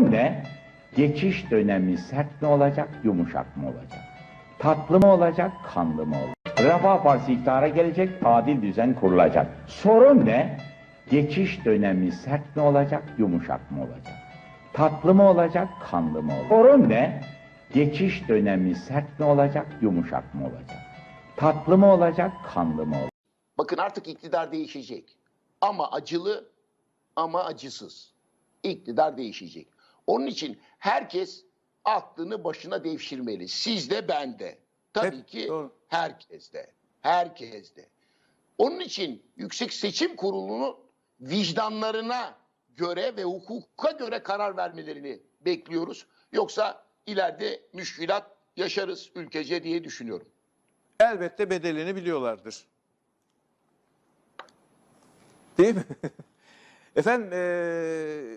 Ne? Geçiş dönemi sert mi olacak, yumuşak mı olacak? Tatlı mı olacak, kanlı mı olacak? Refah Partisi iktidara gelecek, adil düzen kurulacak. Sorun ne? Geçiş dönemi sert mi olacak, yumuşak mı olacak? Tatlı mı olacak, kanlı mı olacak? Sorun ne? Geçiş dönemi sert mi olacak, yumuşak mı olacak? Tatlı mı olacak, kanlı mı olacak? Bakın artık iktidar değişecek. Ama acılı ama acısız. İktidar değişecek. Onun için herkes aklını başına devşirmeli. Siz de ben de. Tabii Hep ki doğru. herkes de. Herkes de. Onun için Yüksek Seçim Kurulu'nun vicdanlarına göre ve hukuka göre karar vermelerini bekliyoruz. Yoksa ileride müşkilat yaşarız ülkece diye düşünüyorum. Elbette bedelini biliyorlardır. Değil mi? Efendim eee